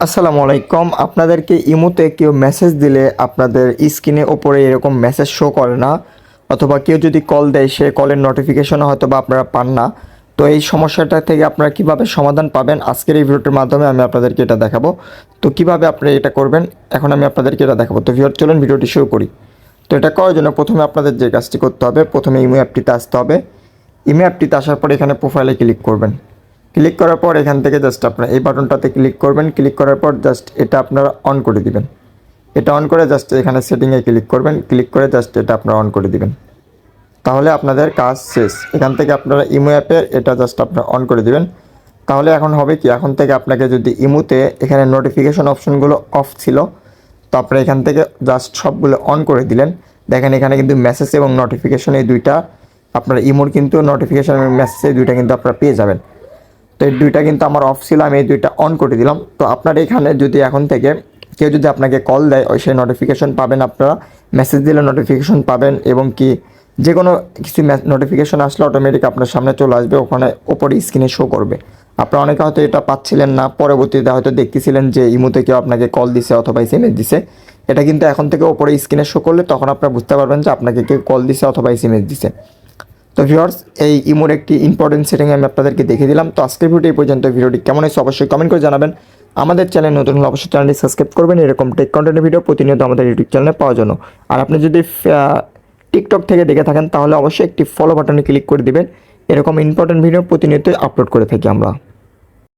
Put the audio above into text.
আসসালামু আলাইকুম। আপনাদেরকে ইমোতে কেউ মেসেজ দিলে আপনাদের স্ক্রিনে ওপরে এরকম মেসেজ শো করে না, অথবা কেউ যদি কল দেয়, সে কলের নোটিফিকেশনও হয়তো বা আপনারা পান না। তো এই সমস্যাটা থেকে আপনারা কীভাবে সমাধান পাবেন, আজকের এই ভিডিওটির মাধ্যমে আমি আপনাদেরকে এটা দেখাবো। তো কীভাবে আপনি এটা করবেন, এখন আমি আপনাদেরকে এটা দেখাবো। তো ভিডিও চলুন ভিডিওটি শুরু করি। তো এটা করার জন্য প্রথমে আপনাদের যে কাজটি করতে হবে, প্রথমে ইমো অ্যাপটিতে আসতে হবে। ইমো অ্যাপটিতে আসার পর এখানে প্রোফাইলে ক্লিক করবেন। ক্লিক করার পর এখান থেকে জাস্ট আপনার এই বাটনটাতে ক্লিক করবেন। ক্লিক করার পর জাস্ট এটা আপনারা অন করে দিবেন। এটা অন করে জাস্ট এখানে সেটিংয়ে ক্লিক করবেন। ক্লিক করে জাস্ট এটা আপনারা অন করে দিবেন। তাহলে আপনাদের কাজ শেষ। এখান থেকে আপনারা ইমো অ্যাপের এটা জাস্ট আপনারা অন করে দিবেন। তাহলে এখন হবে কি? এখন থেকে আপনাকে যদি ইমোতে এখানে নোটিফিকেশন অপশনগুলো অফ ছিল, তো আপনারা এখান থেকে জাস্ট সবগুলো অন করে দিলেন। দেখেন এখানে কিন্তু মেসেজ এবং নোটিফিকেশন এই দুইটা, আপনার ইমোর কিন্তু নোটিফিকেশন এবং মেসেজ এই দুইটা কিন্তু আপনারা পেয়ে যাবেন। তো এই দুইটা কিন্তু আমার অফ ছিল, আমি এই দুইটা অন করে দিলাম। তো আপনার এখানে যদি এখন থেকে কেউ যদি আপনাকে কল দেয়, ওই সেই নোটিফিকেশন পাবেন আপনারা। মেসেজ দিলে নোটিফিকেশন পাবেন এবং কি যে কোনো কিছু নোটিফিকেশন আসলে অটোমেটিক আপনার সামনে চলে আসবে, ওখানে ওপরে স্ক্রিনে শো করবে। আপনারা অনেকে হয়তো এটা পাচ্ছিলেন না, পরবর্তীতে হয়তো দেখতেছিলেন যে ইমুতে কেউ আপনাকে কল দিছে অথবা এসএমএস দিছে। এটা কিন্তু এখন থেকে ওপরে স্ক্রিনে শো করলে তখন আপনারা বুঝতে পারবেন যে আপনাকে কেউ কল দিছে অথবা এসএমএস দিছে। তো ভিউয়ার্স এই ইমোর একটি ইম্পর্টেন্ট সেটিং আমি আপনাদেরকে দেখে দিলাম। তো আজকের ভিডিও এই পর্যন্ত। ভিডিওটি কেমন হয়েছে অবশ্যই কমেন্ট করে জানাবেন। আমাদের চ্যানেল নতুন হলে অবশ্যই চ্যানেলটি সাবস্ক্রাইব করবেন। এরকম টেক কন্টেন্টের ভিডিও প্রতিনিয়ত আমাদের ইউটিউব চ্যানেলে পাওয়ার জন্য। আর আপনি যদি টিকটক থেকে দেখে থাকেন, তাহলে অবশ্যই একটি ফলো বাটনে ক্লিক করে দিবেন। এরকম ইম্পর্টেন্ট ভিডিও প্রতিনিয়ত আপলোড করে থাকি আমরা।